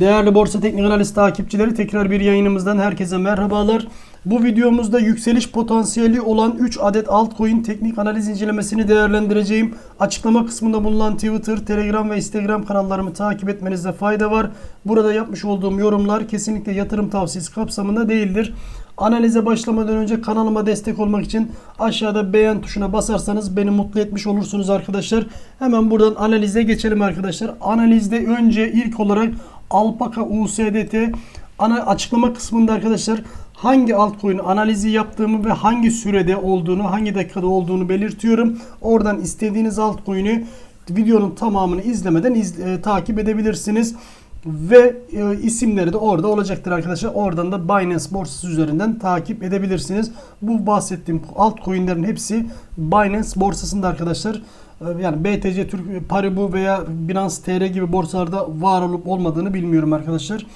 Değerli Borsa Teknik Analiz takipçileri tekrar bir yayınımızdan herkese merhabalar. Bu videomuzda yükseliş potansiyeli olan 3 adet altcoin teknik analiz incelemesini değerlendireceğim. Açıklama kısmında bulunan Twitter, Telegram ve Instagram kanallarımı takip etmenizde fayda var. Burada yapmış olduğum yorumlar kesinlikle yatırım tavsiyesi kapsamında değildir. Analize başlamadan önce kanalıma destek olmak için aşağıda beğen tuşuna basarsanız beni mutlu etmiş olursunuz arkadaşlar. Hemen buradan analize geçelim arkadaşlar. Analizde önce ilk olarak Alpaka USDT ana açıklama kısmında arkadaşlar hangi altcoin analizi yaptığımı ve hangi sürede olduğunu, hangi dakikada olduğunu belirtiyorum. Oradan istediğiniz altcoin'i videonun tamamını izlemeden iz, e, takip edebilirsiniz. Ve e, isimleri de orada olacaktır arkadaşlar. Oradan da Binance borsası üzerinden takip edebilirsiniz. Bu bahsettiğim altcoin'lerin hepsi Binance borsasında arkadaşlar. E, yani BTC Türk Paribu veya Binance TR gibi borsalarda var olup olmadığını bilmiyorum arkadaşlar.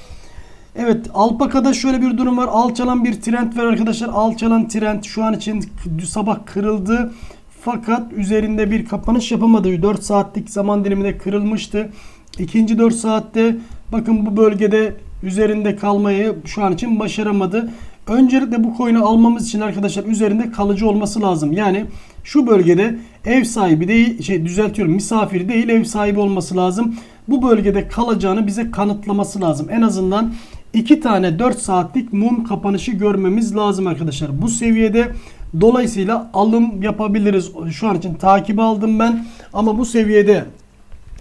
Evet Alpaka'da şöyle bir durum var. Alçalan bir trend var arkadaşlar. Alçalan trend şu an için sabah kırıldı. Fakat üzerinde bir kapanış yapamadı. 4 saatlik zaman diliminde kırılmıştı. İkinci 4 saatte bakın bu bölgede üzerinde kalmayı şu an için başaramadı. Öncelikle bu coin'i almamız için arkadaşlar üzerinde kalıcı olması lazım. Yani şu bölgede ev sahibi değil şey düzeltiyorum misafir değil ev sahibi olması lazım. Bu bölgede kalacağını bize kanıtlaması lazım. En azından 2 tane 4 saatlik mum kapanışı görmemiz lazım arkadaşlar. Bu seviyede dolayısıyla alım yapabiliriz. Şu an için takip aldım ben ama bu seviyede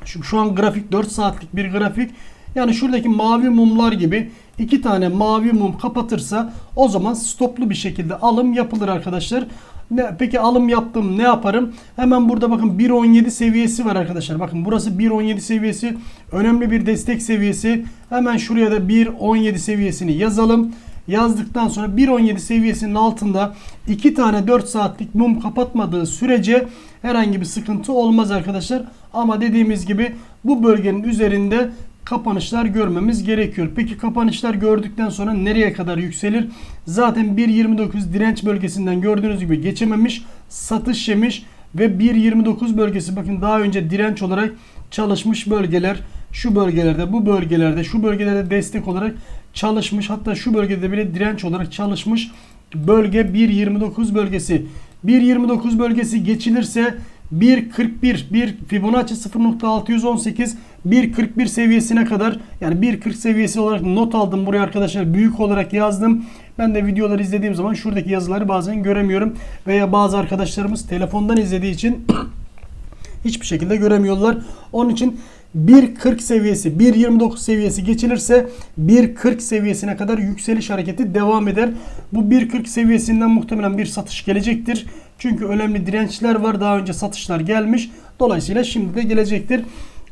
şu, şu an grafik 4 saatlik bir grafik. Yani şuradaki mavi mumlar gibi iki tane mavi mum kapatırsa o zaman stoplu bir şekilde alım yapılır arkadaşlar. Ne, peki alım yaptım ne yaparım? Hemen burada bakın 1.17 seviyesi var arkadaşlar. Bakın burası 1.17 seviyesi. Önemli bir destek seviyesi. Hemen şuraya da 1.17 seviyesini yazalım. Yazdıktan sonra 1.17 seviyesinin altında 2 tane 4 saatlik mum kapatmadığı sürece herhangi bir sıkıntı olmaz arkadaşlar. Ama dediğimiz gibi bu bölgenin üzerinde kapanışlar görmemiz gerekiyor. Peki kapanışlar gördükten sonra nereye kadar yükselir? Zaten 1.29 direnç bölgesinden gördüğünüz gibi geçememiş, satış yemiş ve 1.29 bölgesi bakın daha önce direnç olarak çalışmış bölgeler şu bölgelerde, bu bölgelerde, şu bölgelerde destek olarak çalışmış. Hatta şu bölgede bile direnç olarak çalışmış bölge 1.29 bölgesi. 1.29 bölgesi geçilirse 1.41 bir Fibonacci 0.618 1.41 seviyesine kadar yani 1.40 seviyesi olarak not aldım buraya arkadaşlar büyük olarak yazdım. Ben de videoları izlediğim zaman şuradaki yazıları bazen göremiyorum veya bazı arkadaşlarımız telefondan izlediği için hiçbir şekilde göremiyorlar. Onun için 1.40 seviyesi 1.29 seviyesi geçilirse 1.40 seviyesine kadar yükseliş hareketi devam eder. Bu 1.40 seviyesinden muhtemelen bir satış gelecektir. Çünkü önemli dirençler var. Daha önce satışlar gelmiş. Dolayısıyla şimdi de gelecektir.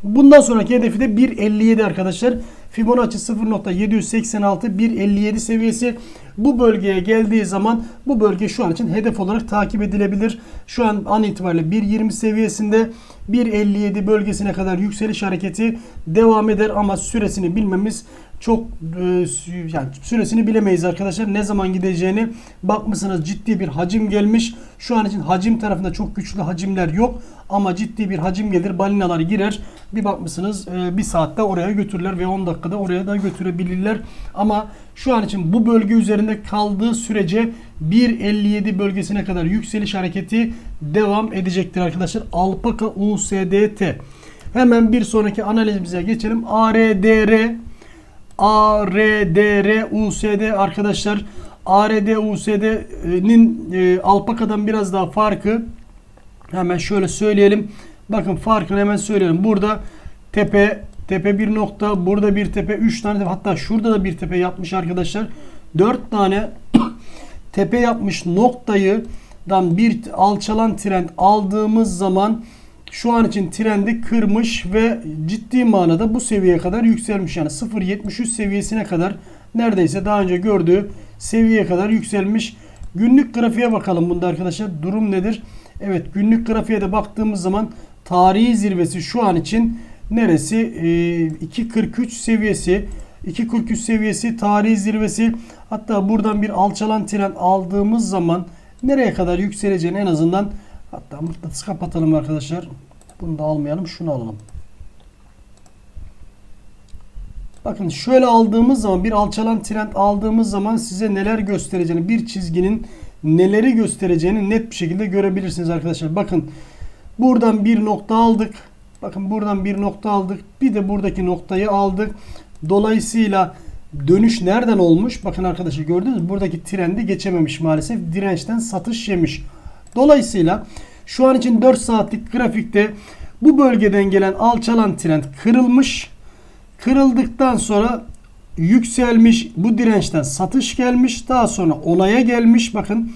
Bundan sonraki hedefi de 1.57 arkadaşlar. Fibonacci 0.786 1.57 seviyesi. Bu bölgeye geldiği zaman bu bölge şu an için hedef olarak takip edilebilir. Şu an an itibariyle 1.20 seviyesinde 1.57 bölgesine kadar yükseliş hareketi devam eder ama süresini bilmemiz çok e, yani süresini bilemeyiz arkadaşlar. Ne zaman gideceğini bakmışsınız ciddi bir hacim gelmiş. Şu an için hacim tarafında çok güçlü hacimler yok ama ciddi bir hacim gelir. Balinalar girer. Bir bakmışsınız e, bir saatte oraya götürürler ve 10 dakikada oraya da götürebilirler. Ama şu an için bu bölge üzerinde kaldığı sürece 1.57 bölgesine kadar yükseliş hareketi devam edecektir arkadaşlar. Alpaka USDT. Hemen bir sonraki analizimize geçelim. ARDR ARDR USD arkadaşlar. ARD USD'nin e, Alpaka'dan biraz daha farkı hemen şöyle söyleyelim. Bakın farkını hemen söyleyelim. Burada tepe tepe bir nokta, burada bir tepe, 3 tane tepe, hatta şurada da bir tepe yapmış arkadaşlar. 4 tane tepe yapmış noktayı bir alçalan trend aldığımız zaman şu an için trendi kırmış ve ciddi manada bu seviyeye kadar yükselmiş. Yani 0.73 seviyesine kadar neredeyse daha önce gördüğü seviyeye kadar yükselmiş. Günlük grafiğe bakalım bunda arkadaşlar. Durum nedir? Evet günlük grafiğe de baktığımız zaman tarihi zirvesi şu an için neresi? Ee, 2.43 seviyesi. 2.43 seviyesi tarihi zirvesi. Hatta buradan bir alçalan trend aldığımız zaman nereye kadar yükseleceğini en azından hatta mıknatıs kapatalım arkadaşlar. Bunu da almayalım. Şunu alalım. Bakın şöyle aldığımız zaman bir alçalan trend aldığımız zaman size neler göstereceğini bir çizginin neleri göstereceğini net bir şekilde görebilirsiniz arkadaşlar. Bakın buradan bir nokta aldık. Bakın buradan bir nokta aldık. Bir de buradaki noktayı aldık. Dolayısıyla dönüş nereden olmuş? Bakın arkadaşlar gördünüz mü? Buradaki trendi geçememiş maalesef. Dirençten satış yemiş. Dolayısıyla şu an için 4 saatlik grafikte bu bölgeden gelen alçalan trend kırılmış. Kırıldıktan sonra yükselmiş. Bu dirençten satış gelmiş. Daha sonra onaya gelmiş. Bakın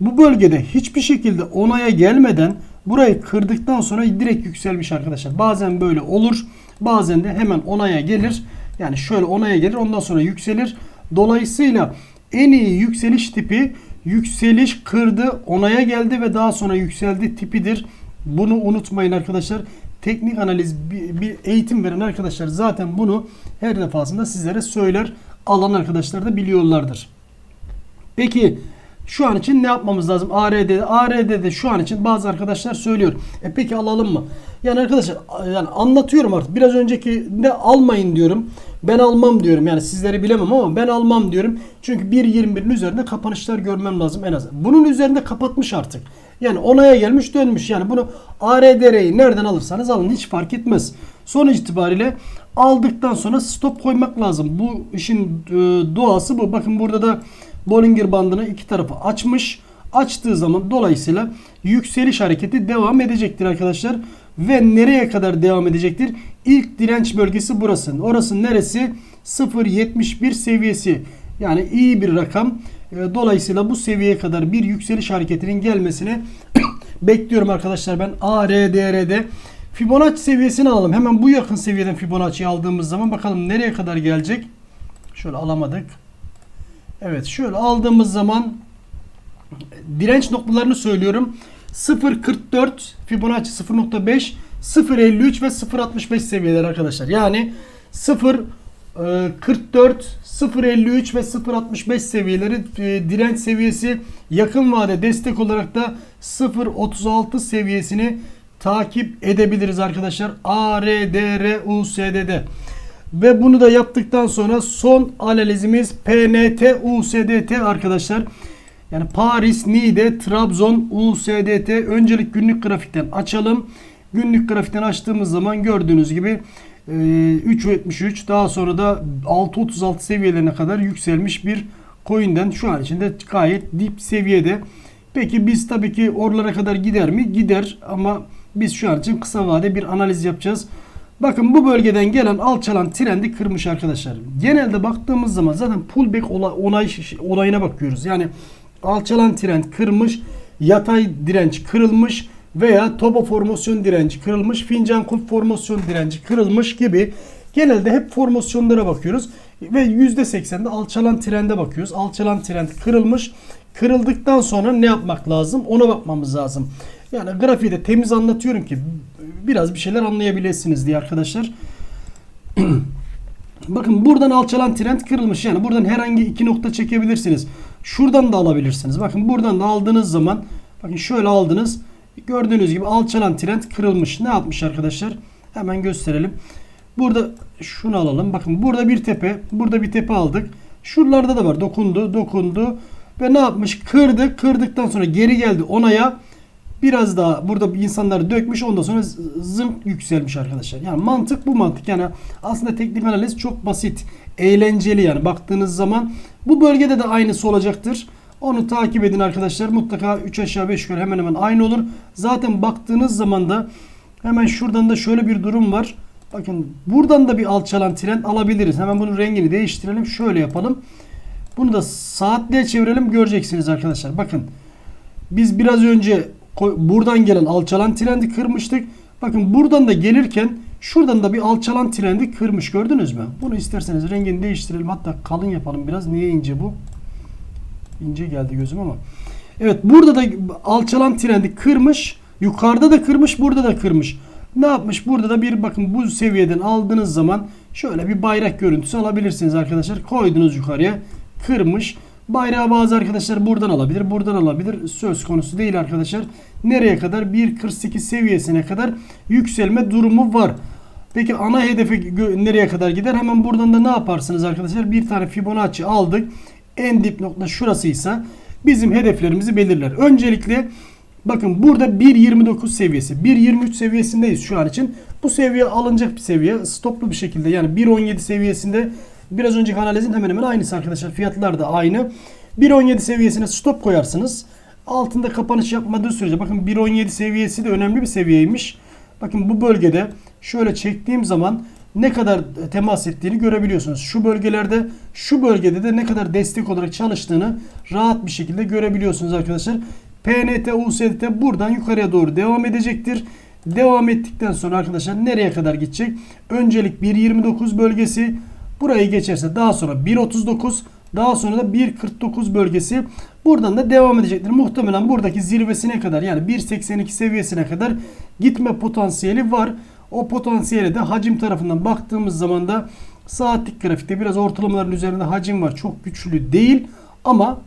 bu bölgede hiçbir şekilde onaya gelmeden burayı kırdıktan sonra direkt yükselmiş arkadaşlar. Bazen böyle olur. Bazen de hemen onaya gelir. Yani şöyle onaya gelir ondan sonra yükselir. Dolayısıyla en iyi yükseliş tipi yükseliş kırdı onaya geldi ve daha sonra yükseldi tipidir. Bunu unutmayın arkadaşlar. Teknik analiz bir, eğitim veren arkadaşlar zaten bunu her defasında sizlere söyler. Alan arkadaşlar da biliyorlardır. Peki şu an için ne yapmamız lazım? ARD'de, ARD'de şu an için bazı arkadaşlar söylüyor. E peki alalım mı? Yani arkadaşlar yani anlatıyorum artık. Biraz önceki de almayın diyorum. Ben almam diyorum. Yani sizleri bilemem ama ben almam diyorum. Çünkü 1.21'in üzerinde kapanışlar görmem lazım en az. Bunun üzerinde kapatmış artık. Yani onaya gelmiş dönmüş. Yani bunu ARDR'yi nereden alırsanız alın hiç fark etmez. Sonuç itibariyle aldıktan sonra stop koymak lazım. Bu işin e, doğası bu. Bakın burada da Bollinger bandını iki tarafı açmış. Açtığı zaman dolayısıyla yükseliş hareketi devam edecektir arkadaşlar. Ve nereye kadar devam edecektir? İlk direnç bölgesi burası. Orası neresi? 0.71 seviyesi. Yani iyi bir rakam. E, Dolayısıyla bu seviyeye kadar bir yükseliş hareketinin gelmesini bekliyorum arkadaşlar ben ARDR'de. Fibonacci seviyesini alalım. Hemen bu yakın seviyeden Fibonacci'yi aldığımız zaman bakalım nereye kadar gelecek. Şöyle alamadık. Evet şöyle aldığımız zaman direnç noktalarını söylüyorum. 0.44 Fibonacci 0.5 0.53 ve 0.65 seviyeler arkadaşlar. Yani 0 44 0.53 ve 0.65 seviyeleri e, direnç seviyesi yakın vade destek olarak da 0.36 seviyesini takip edebiliriz arkadaşlar. ARDR USD'de. Ve bunu da yaptıktan sonra son analizimiz PNT USDT arkadaşlar. Yani Paris, Niğde, Trabzon, USDT. Öncelik günlük grafikten açalım. Günlük grafikten açtığımız zaman gördüğünüz gibi 3.73 daha sonra da 6.36 seviyelerine kadar yükselmiş bir coin'den şu an içinde gayet dip seviyede. Peki biz tabii ki oralara kadar gider mi? Gider ama biz şu an için kısa vade bir analiz yapacağız. Bakın bu bölgeden gelen alçalan trendi kırmış arkadaşlar. Genelde baktığımız zaman zaten pullback onay olayına bakıyoruz. Yani alçalan trend kırmış, yatay direnç kırılmış veya toba formasyon direnci kırılmış, fincan kulp formasyon direnci kırılmış gibi genelde hep formasyonlara bakıyoruz ve %80'de alçalan trende bakıyoruz. Alçalan trend kırılmış. Kırıldıktan sonra ne yapmak lazım? Ona bakmamız lazım. Yani grafiği de temiz anlatıyorum ki biraz bir şeyler anlayabilirsiniz diye arkadaşlar. Bakın buradan alçalan trend kırılmış. Yani buradan herhangi iki nokta çekebilirsiniz. Şuradan da alabilirsiniz. Bakın buradan da aldığınız zaman bakın şöyle aldınız. Gördüğünüz gibi alçalan trend kırılmış. Ne yapmış arkadaşlar? Hemen gösterelim. Burada şunu alalım. Bakın burada bir tepe. Burada bir tepe aldık. Şuralarda da var. Dokundu. Dokundu. Ve ne yapmış? Kırdı. Kırdıktan sonra geri geldi onaya. Biraz daha burada insanlar dökmüş. Ondan sonra zım yükselmiş arkadaşlar. Yani mantık bu mantık. Yani aslında teknik analiz çok basit. Eğlenceli yani. Baktığınız zaman bu bölgede de aynısı olacaktır. Onu takip edin arkadaşlar. Mutlaka 3 aşağı 5 yukarı hemen hemen aynı olur. Zaten baktığınız zaman da hemen şuradan da şöyle bir durum var. Bakın buradan da bir alçalan trend alabiliriz. Hemen bunun rengini değiştirelim. Şöyle yapalım. Bunu da saatliğe çevirelim. Göreceksiniz arkadaşlar. Bakın biz biraz önce buradan gelen alçalan trendi kırmıştık. Bakın buradan da gelirken şuradan da bir alçalan trendi kırmış. Gördünüz mü? Bunu isterseniz rengini değiştirelim. Hatta kalın yapalım biraz. Niye ince bu? ince geldi gözüm ama. Evet burada da alçalan trendi kırmış. Yukarıda da kırmış. Burada da kırmış. Ne yapmış? Burada da bir bakın bu seviyeden aldığınız zaman şöyle bir bayrak görüntüsü alabilirsiniz arkadaşlar. Koydunuz yukarıya. Kırmış. Bayrağı bazı arkadaşlar buradan alabilir. Buradan alabilir. Söz konusu değil arkadaşlar. Nereye kadar? 1.48 seviyesine kadar yükselme durumu var. Peki ana hedefe gö- nereye kadar gider? Hemen buradan da ne yaparsınız arkadaşlar? Bir tane Fibonacci aldık. En dip nokta şurasıysa bizim hedeflerimizi belirler. Öncelikle bakın burada 1.29 seviyesi. 1.23 seviyesindeyiz şu an için. Bu seviye alınacak bir seviye. Stoplu bir şekilde yani 1.17 seviyesinde biraz önceki analizin hemen hemen aynısı arkadaşlar. Fiyatlar da aynı. 1.17 seviyesine stop koyarsınız. Altında kapanış yapmadığı sürece bakın 1.17 seviyesi de önemli bir seviyeymiş. Bakın bu bölgede şöyle çektiğim zaman ne kadar temas ettiğini görebiliyorsunuz. Şu bölgelerde, şu bölgede de ne kadar destek olarak çalıştığını rahat bir şekilde görebiliyorsunuz arkadaşlar. PNT, USDT buradan yukarıya doğru devam edecektir. Devam ettikten sonra arkadaşlar nereye kadar gidecek? Öncelik 1.29 bölgesi. Burayı geçerse daha sonra 1.39 daha sonra da 1.49 bölgesi. Buradan da devam edecektir. Muhtemelen buradaki zirvesine kadar yani 1.82 seviyesine kadar gitme potansiyeli var. O potansiyele de hacim tarafından baktığımız zaman da saatlik grafikte biraz ortalamaların üzerinde hacim var. Çok güçlü değil ama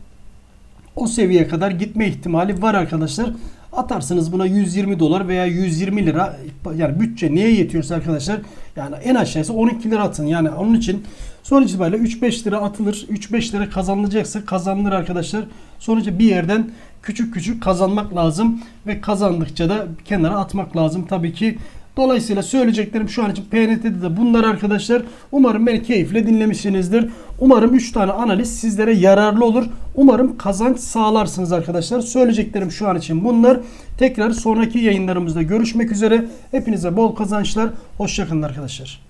o seviyeye kadar gitme ihtimali var arkadaşlar. Atarsınız buna 120 dolar veya 120 lira yani bütçe neye yetiyorsa arkadaşlar yani en aşağısı 12 lira atın. Yani onun için sonuç itibariyle 3-5 lira atılır. 3-5 lira kazanılacaksa kazanılır arkadaşlar. Sonuçta bir yerden küçük küçük kazanmak lazım ve kazandıkça da kenara atmak lazım tabii ki. Dolayısıyla söyleyeceklerim şu an için PNT'de de bunlar arkadaşlar. Umarım beni keyifle dinlemişsinizdir. Umarım 3 tane analiz sizlere yararlı olur. Umarım kazanç sağlarsınız arkadaşlar. Söyleyeceklerim şu an için bunlar. Tekrar sonraki yayınlarımızda görüşmek üzere. Hepinize bol kazançlar. Hoşçakalın arkadaşlar.